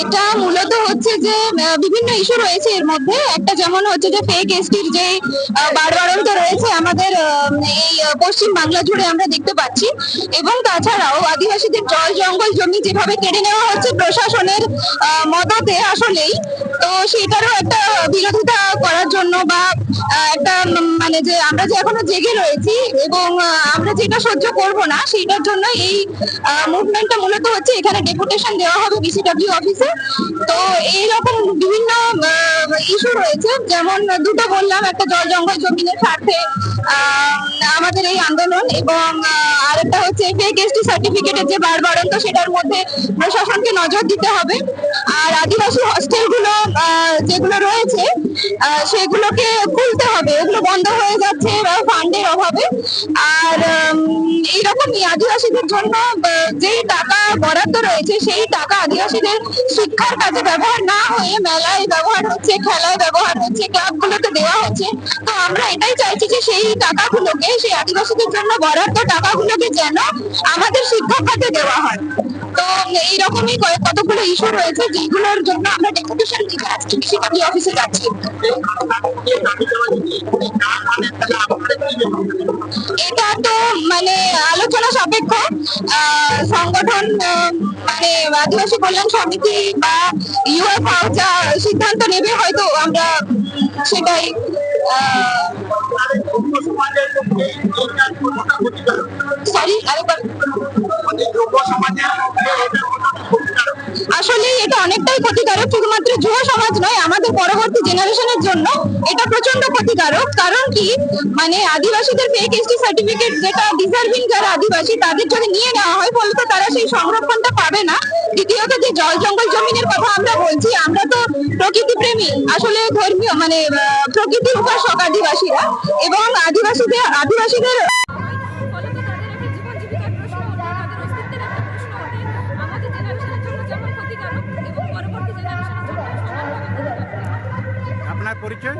এটা মূলত হচ্ছে যে বিভিন্ন ইস্যু রয়েছে এর মধ্যে। একটা যেমন হচ্ছে যে ফেক এসটির যে বাড়বাড়ন্ত রয়েছে আমাদের এই পশ্চিম বাংলা জুড়ে আমরা দেখতে পাচ্ছি। এবং তাছাড়াও আদিবাসীদের জল জঙ্গল জমি যেভাবে কেড়ে নেওয়া হচ্ছে প্রশাসনের মদতে আসলেই, তো সেটারও একটা বিরোধিতা করার জন্য বা একটা মানে যে আমরা যে এখনও জেগে রয়েছি এবং আমরা যেটা সহ্য করব না, সেইটার জন্য এই মুভমেন্টটা মূলত হচ্ছে এখানে ডেপুটেশন দেওয়া হবে বিসিডব্লিউ অফিসে তো এইরকম বিভিন্ন ইস্যু রয়েছে। যেমন দুটো বললাম, একটা জল জঙ্গল জমিনের স্বার্থে আমাদের এই আন্দোলন এবং আরেকটা হচ্ছে ফেক এসটি সার্টিফিকেটের যে বাড়বাড়ন্ত সেটার মধ্যে প্রশাসনকে নজর দিতে হবে। আর আদিবাসী হস্টেলগুলো যেগুলো রয়েছে সেগুলোকে খুলতে হবে এগুলো বন্ধ হয়ে যাচ্ছে ফান্ডের অভাবে আর উম, এইরকমই আদিবাসীদের জন্য যেই টাকা বরাদ্দ রয়েছে, সেই টাকা আদিবাসীদের শিক্ষার কাজে ব্যবহার না হয়ে মেলায় ব্যবহার হচ্ছে, খেলায় ব্যবহার হচ্ছে ক্লাবগুলোতে দেওয়া হচ্ছে। তো আমরা এটাই চাইছি যে সেই টাকাগুলোকে, সেই আদিবাসীদের জন্য বরাদ্দ টাকাগুলোকে যেন আমাদের শিক্ষা খাতে দেওয়া হয়। তো এইরকমই কতগুলো ইস্যু রয়েছে, যেগুলোর জন্য আমরা ডেপুটেশন দিতে আজকে কৃষি অফিসে যাচ্ছি। এটা তো মানে আলোচনা সাপেক্ষ সংগঠন মানে আদিবাসী কল্যাণ সমিতি বা যা সিদ্ধান্ত নেবে হয়তো আমরা সেটাই আসলে এটা অনেকটাই ক্ষতিকারক, শুধুমাত্র যুব সমাজ নয়, আমাদের পরবর্তী জেনারেশনের জন্য এটা প্রচণ্ড ক্ষতিকারক। কারণ কি? মানে আদিবাসীদের ফেক এসটি সার্টিফিকেট যেটা ডিজার্ভিং যারা আদিবাসী, তাদের যদি নিয়ে নেওয়া হয় ফলে তো তারা সেই সংরক্ষণটা পাবে না। দ্বিতীয়ত যে জল জঙ্গল জমিনের কথা আমরা বলছি, আমরা তো প্রকৃতি প্রেমী। আসলে ধর্মীয় মানে প্রকৃতির উপাসক আদিবাসীরা। এবং আদিবাসীদের আদিবাসীদের পরিচয়?